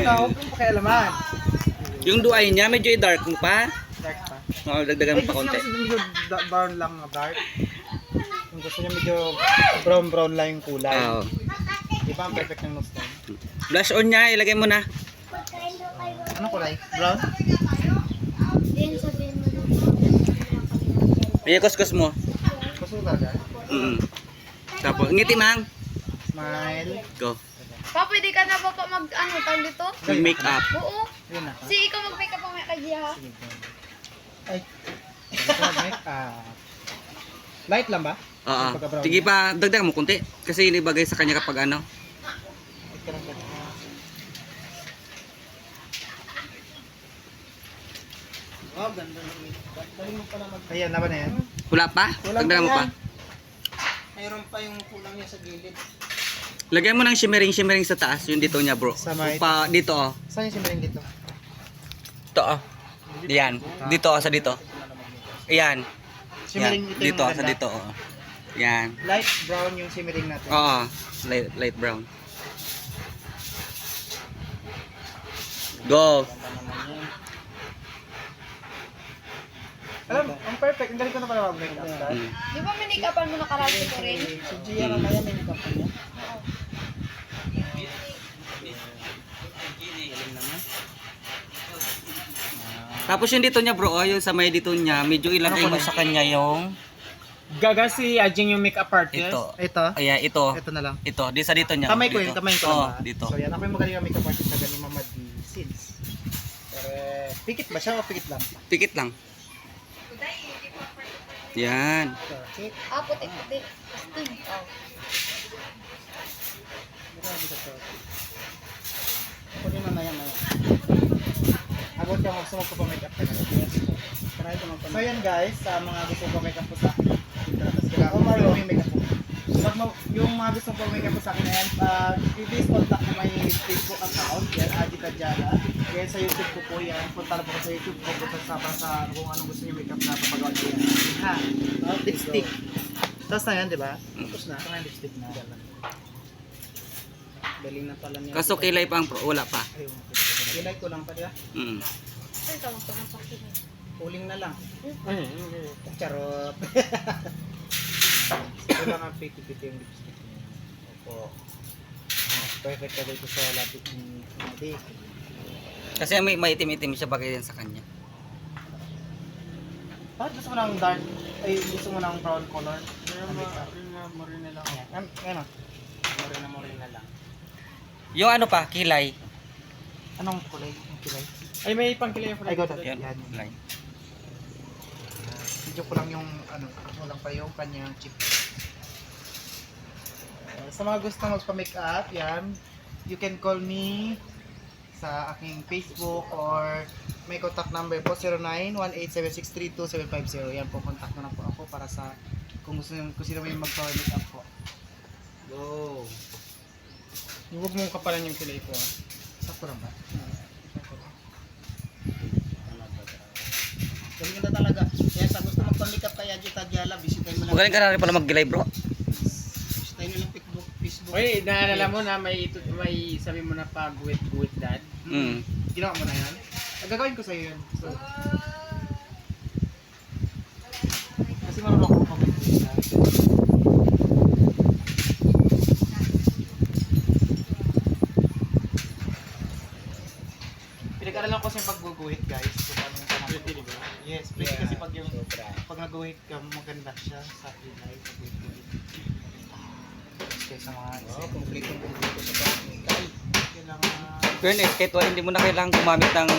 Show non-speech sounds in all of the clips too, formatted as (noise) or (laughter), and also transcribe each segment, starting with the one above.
muna, huwag kang pakialaman. Yung duay niya, medyo i-dark mo pa. Dark pa. Oo, dagdagan Ay, mo pa gusto niya konti. kasi medyo brown lang na dark. Kung gusto niya medyo brown-brown lang yung kulay. Oo. Di ba ang perfect ng nose time? Blush on niya, ilagay mo na. Anong kulay? Brown? Din sabihin mo na. Ay, kuskus mo. Gusto ko talaga? Mm. Tapos, ngiti mang. Smile. Go. Pa, pwede ka na ba pa mag, ano, tawag dito? Make up. Oo. Yun na. Si ikaw mag-make up mamaya kay Gia, ha? Sige. Ay. Gusto ko make up. Light lang ba? Oo. Sige pa, dagdag mo konti. Kasi inibagay sa kanya kapag ano. Oh, ganda ng. Dali mo pala mag... Ayan, na ba na yan? Wala pa? Dagdagan mo pa. yan. Mayroon pa yung kulang niya sa gilid. Lagay mo ng shimmering shimmering sa taas, yung dito niya, bro. Sa may- Pa dito oh. Saan yung simmering dito? Ito oh. Yan. Dito oh, sa dito. Ayan. Simmering Yan. ito yung Dito sa maganda. dito oh. Yan. Light brown yung simmering natin. Oo. Light, light brown. Go. Alam, ang perfect. Ang galing ko na pala mag-makeup. guys. Mm. Di ba minikapan mo na karate ko rin? Si Gia mamaya may makeup pa niya. Oo. Tapos yung dito niya bro, oh, yung sa may dito niya, medyo ilagay mo sa kanya yung Gaga si Ajing yung makeup artist. ito. Ito. Ayan, ito. Ito na lang. Ito, di sa dito niya. Kamay ko dito. yun, kamay ko lang ba? dito. So yan, ako yung magaling na makeup artist na galing Mama D. Since. Pero, pikit ba siya o pikit lang? Pikit lang. Yan. Pikit. Ah, puti-puti. Astig. Oh. Grabe ka to. Ako din mamaya maya. Abot ka gusto mo pa makeup ka na. Try ko magpa So yan guys, sa mga gusto ko makeup po sa akin. Tapos kaya ako yung makeup po. Pag mo, yung mga gusto ko makeup po sa akin na yan, uh, please contact ko my Facebook account. Yan, Adi Kajala. Yan sa YouTube ko po yan. Punta na po ko sa YouTube ko. Punta sa, para sa kung anong gusto niyo makeup na papagawa niyo yan. Ha? Lipstick. Tapos na yan, di ba? Tapos na. Ito na yung lipstick na. Galing na pala niya. Kaso kilay pa ang pro, wala pa. Ayun. Kilay ko lang pa diba? Mm. Ko ng sakit. Uling na lang. Ay, Charot. (laughs) Ito lang ang piti-piti yung lipstick niya. Opo. Ah, Perfect ka dito sa lapit ni Madi. Kasi may maitim-itim siya bagay yan sa kanya. Bakit gusto mo ng dark? Ay, gusto mo ng brown color? Pero ma- ma- morena lang. Ayan. Ayan o. Morena morena lang. Yung ano pa, kilay. Anong kulay? Ang kilay? Ay, may pangkilay Ay, go to. Yan, Yan. kilay. Video ko lang yung ano, walang pa yung kanyang chip. Uh, sa mga gusto magpa-makeup, yan, you can call me sa aking Facebook or may contact number po 091876327750. Yan po, contact na lang po ako para sa kung gusto niyo kung sino may magpa-makeup po. Go! Huwag mong kapalan yung kilay ko. Sakto lang ba? Galing ganda talaga. Kaya sa gusto magpa-makeup kaya dito Tagyala, Magaling ka na rin pala mag-gilay bro. Mo lang Facebook. Facebook. Oy, naalala mo na may ito, may sabi mo na pa guwit guwit dad. Mm. Ginawa mo na yan? Ah, Gagawin ko sa'yo yun. So, kasi marunong ako pag Pinag-aralan ko kasi yung pagguguhit guys. So, paano yung panahon. Pretty, di ba? Yes, pretty kasi pag yung pag naguhit ka, maganda siya sa kilay. Pag-guhit-guhit. Tapos kayo sa mga isa. Oh, complete yung kumpleto sa pag-kilay. Kailangan Fairness, kahit wala, hindi mo na kailangan gumamit ng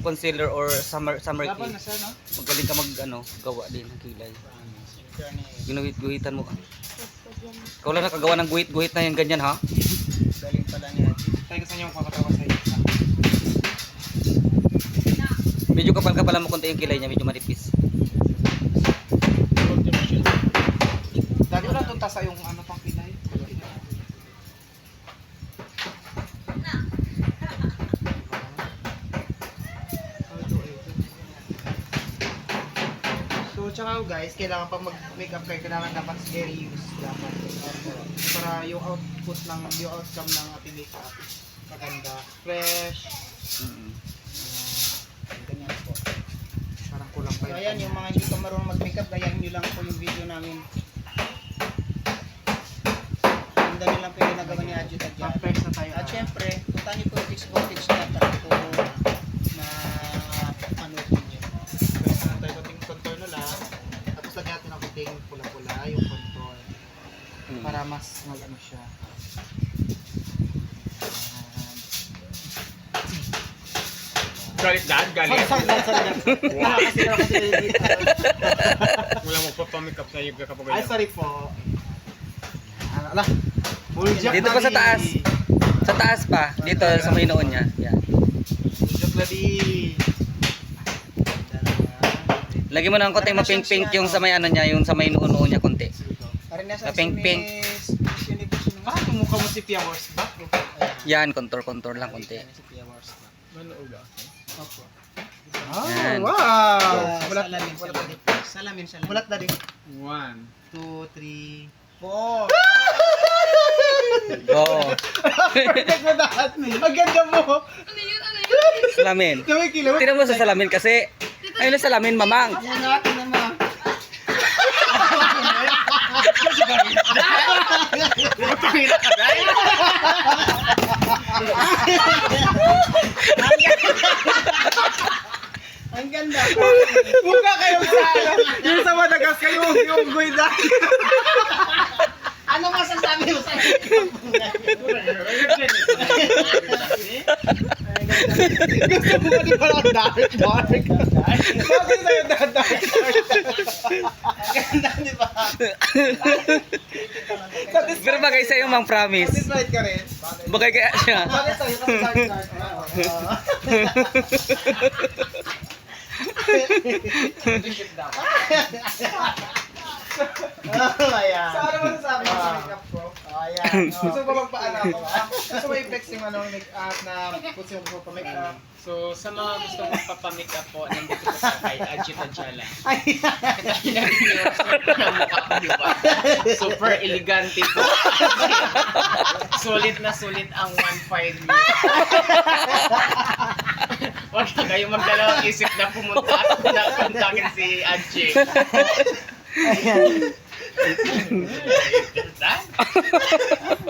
concealer or summer summer Laban na key. siya, no? Magaling ka mag ano, gawa din ng kilay. Ginuhit-guhitan mo. Ikaw lang nakagawa ng guhit-guhit na yan ganyan ha. Galing pala niya. Tayo gusto niyo papatawa sa iyo. Medyo kapal-kapal mo konti yung kilay niya, medyo manipis. Tasa yung ano pang pilay. So, tsaka guys, kailangan pag mag-makeup kayo, kailangan dapat serious dapat. Para yung output ng, yung outcome ng ating makeup Maganda. Fresh. Mm. Ah, ganyan po. Parang kulang pa yun. So, ayan, yung mga hindi pa marunong mag-makeup, gayahin nyo lang po yung video namin. Ang dami lang po yung ginagawa ni Adjut at Jan. First na tayo. At syempre, punta niyo po yung Fix Voltage na para po na panood niyo. Pwede na tayo konting contour na lang. Tapos lagyan natin ng konting pula-pula yung contour. Mm. Para mas mag ano siya. Galit daan, galit. Sorry, sorry, sorry. sorry. (laughs) Ah, kasi dito. Wala mo pa pa-makeup na yung kapag Ay, sorry po. Ah, Buljak Dito pa sa na taas. di. Sa taas pa. Dito sa may noon niya. Yan. Buljak na di. Lagi mo ng konti mapink-pink yung sa may ano niya, yung sa may noon niya konti. Sa pink, Ah, mukha mo si Pia Wars ba? Yan, contour-contour lang konti. Wars ba? Manood ah. Yan. wow! Mulat na na din. Salamin, salamin. Mulat na din. One. Two, three, four. Go. Perfect mo lahat. Ang ganda mo. Ano yun? Ano yun? Salamin. Tumikilo. Tingnan mo sa salamin kasi. Ayun na salamin, mamang. Yan naman. Pangina ka guys! Ang ganda. Mukha kayo sa ano. Yung sa Madagascar, yung yung guida. ano masasabi mo sa Gusto mo ba di pala dark, dark? Bakit sa'yo dark, dark, ganda, di ba? Pero bagay sa'yo, mang promise. Satisfied ka rin? Bagay kaya siya. Bakit sa'yo? Kasi dark, dark. Oh, ayan. (laughs) So, ano masasabi mo sa makeup ko? Oh, ayan. Gusto ko magpaano ako? (laughs) ah? Gusto mo i-flex yung ano, make-up na gusto mo pa make-up? So, sa mga gusto magpapamakeup po, nandito po sa kay Ajit Ajala. Yung (laughs) ko? Super elegante po. sulit na sulit ang 1.5 niyo. Huwag na kayo magdalawang isip na pumunta at kontakin si Ajit. ayan. Ganda. (laughs)